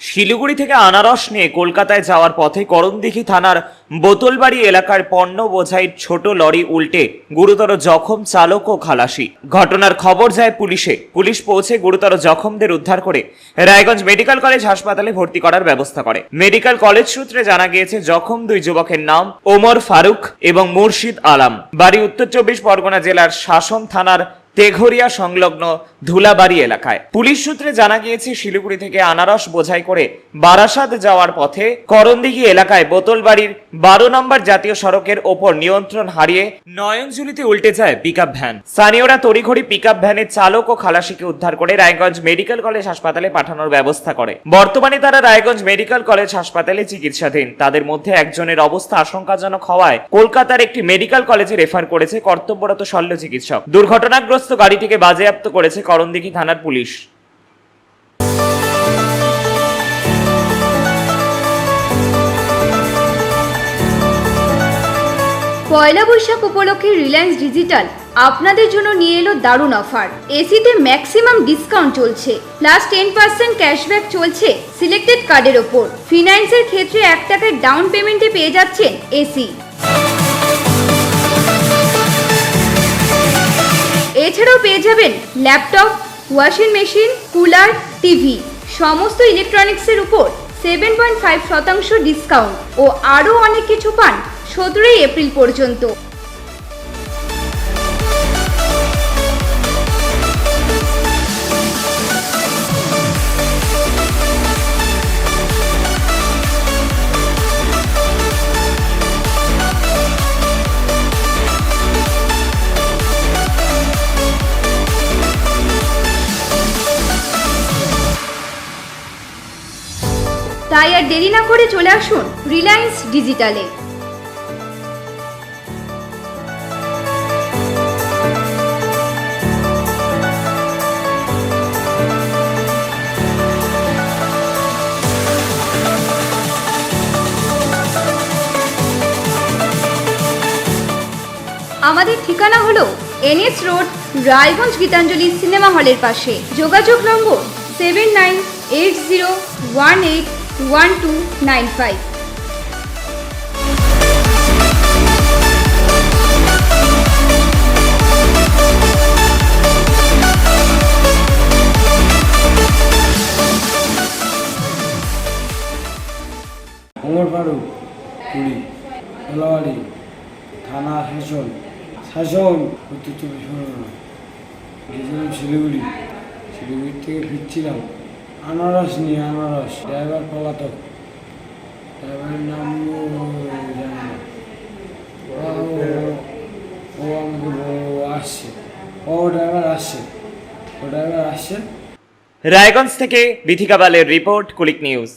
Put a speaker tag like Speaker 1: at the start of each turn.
Speaker 1: শিলিগুড়ি থেকে আনারস নিয়ে কলকাতায় যাওয়ার পথে করণদিঘি থানার বোতলবাড়ি এলাকার পণ্য বোঝাই ছোট লরি উল্টে গুরুতর জখম চালক ও খালাসি। ঘটনার খবর যায় পুলিশে। পুলিশ পৌঁছে গুরুতর জখমদের উদ্ধার করে রায়গঞ্জ মেডিকেল কলেজ হাসপাতালে ভর্তি করার ব্যবস্থা করে। মেডিকেল কলেজ সূত্রে জানা গিয়েছে, জখম দুই যুবকের নাম ওমর ফারুক এবং মুর্শিদ আলাম। বাড়ি উত্তর চব্বিশ পরগনা জেলার শাসন থানার তেঘরিয়া সংলগ্ন ধুলাবাড়ি এলাকায়। পুলিশ সূত্রে জানা গিয়েছে, শিলিগুড়ি থেকে আনারস বোঝাই করে বারাসাত যাওয়ার পথে করণদিঘি এলাকায় বোতলবাড়ির বারো নম্বর জাতীয় সড়কের ওপর নিয়ন্ত্রণ হারিয়ে নয়নজুলিতে উল্টে যায় পিকআপ ভ্যান স্থানীয়রা তড়িঘড়ি পিকআপ ভ্যানের চালক ও খালাসিকে উদ্ধার করে রায়গঞ্জ মেডিকেল কলেজ হাসপাতালে পাঠানোর ব্যবস্থা করে। বর্তমানে তারা রায়গঞ্জ মেডিকেল কলেজ হাসপাতালে চিকিৎসাধীন। তাদের মধ্যে একজনের অবস্থা আশঙ্কাজনক হওয়ায় কলকাতার একটি মেডিকেল কলেজে রেফার করেছে কর্তব্যরত শল্য চিকিৎসক। দুর্ঘটনাগ্রস্ত গাড়িটিকে বাজেয়াপ্ত করেছে করণদিঘি থানার পুলিশ।
Speaker 2: পয়লা বৈশাখ উপলক্ষে রিলায়েন্স ডিজিটাল আপনাদের জন্য নিয়ে এলো দারুণ অফার। এসিতে ম্যাক্সিমাম ডিসকাউন্ট চলছে। প্লাস টেন পার্সেন্ট ক্যাশব্যাক চলছে সিলেক্টেড কার্ডের ওপর। ফিনান্সের ক্ষেত্রে এক টাকার ডাউন পেমেন্টে পেয়ে যাচ্ছেন এসি। এছাড়াও পেয়ে যাবেন laptop, washing machine, cooler, TV, সমস্ত ইলেকট্রনিক্সের উপর সেভেন পয়েন্ট ফাইভ শতাংশ ডিসকাউন্ট ও আরও অনেক কিছু পান সতেরোই এপ্রিল পর্যন্ত। তাই আর দেরি না করে চলে আসুন রিলায়েন্স ডিজিটালে। আমাদের ঠিকানা হলো NS road, Raiganj Gitanjali cinema হলের পাশে। যোগাযোগ নম্বর seven nine eight zero one eight one two nine five
Speaker 3: Omar Faruk থানা শাসন শাসন উত্তর চব্বিশ পরগনা গেছিলাম আনারস নিয়ে আনারস, ড্রাইভার পলাতক। ড্রাইভারের নাম ও আমাকে আসছে। ও ড্রাইভার আসছে। ও ড্রাইভার আসছে।
Speaker 1: রায়গঞ্জ থেকে বিথিকা বালের রিপোর্ট, কুলিক নিউজ।